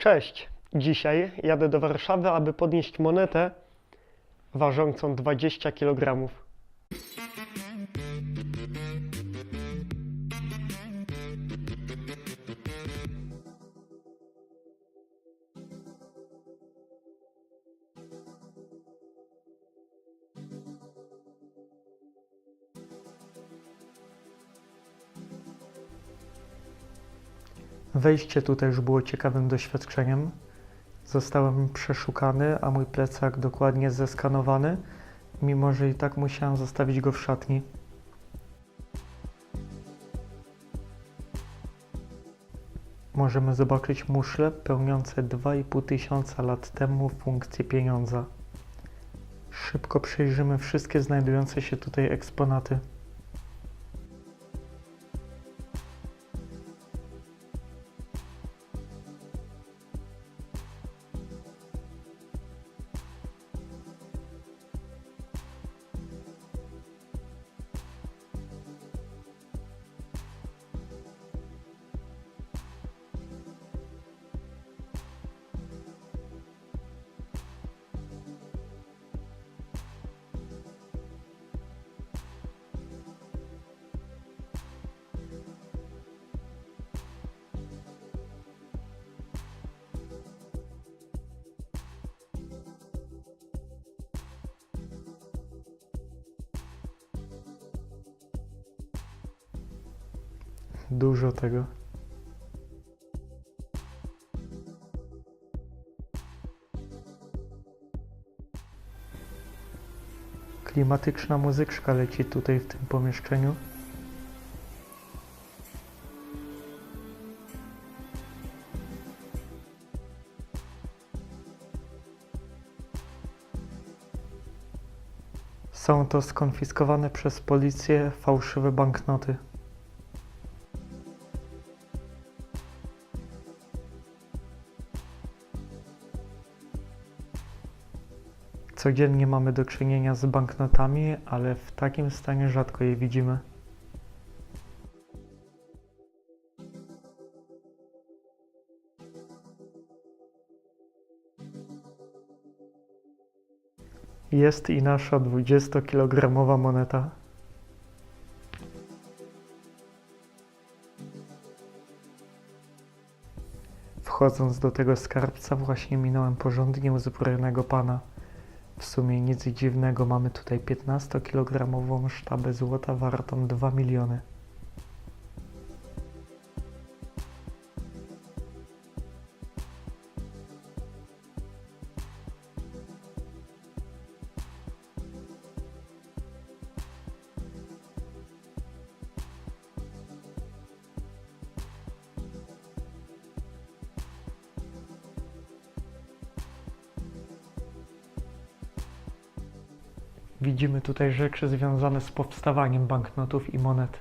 Cześć! Dzisiaj jadę do Warszawy, aby podnieść monetę ważącą 20 kg. Wejście tu też było ciekawym doświadczeniem. Zostałem przeszukany, a mój plecak dokładnie zeskanowany, mimo że i tak musiałem zostawić go w szatni. Możemy zobaczyć muszle pełniące 2,5 tysiąca lat temu funkcję pieniądza. Szybko przejrzymy wszystkie znajdujące się tutaj eksponaty. Dużo tego. Klimatyczna muzyczka leci tutaj w tym pomieszczeniu. Są to skonfiskowane przez policję fałszywe banknoty. Codziennie mamy do czynienia z banknotami, ale w takim stanie rzadko je widzimy. Jest i nasza 20-kilogramowa moneta. Wchodząc do tego skarbca, właśnie minąłem porządnie uzbrojonego pana. W sumie nic dziwnego, mamy tutaj 15-kilogramową sztabę złota wartą 2 miliony. Widzimy tutaj rzeczy związane z powstawaniem banknotów i monet.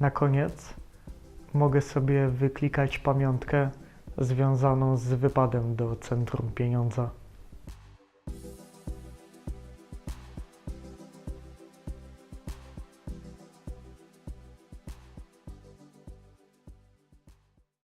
Na koniec mogę sobie wyklikać pamiątkę związaną z wypadem do centrum pieniądza.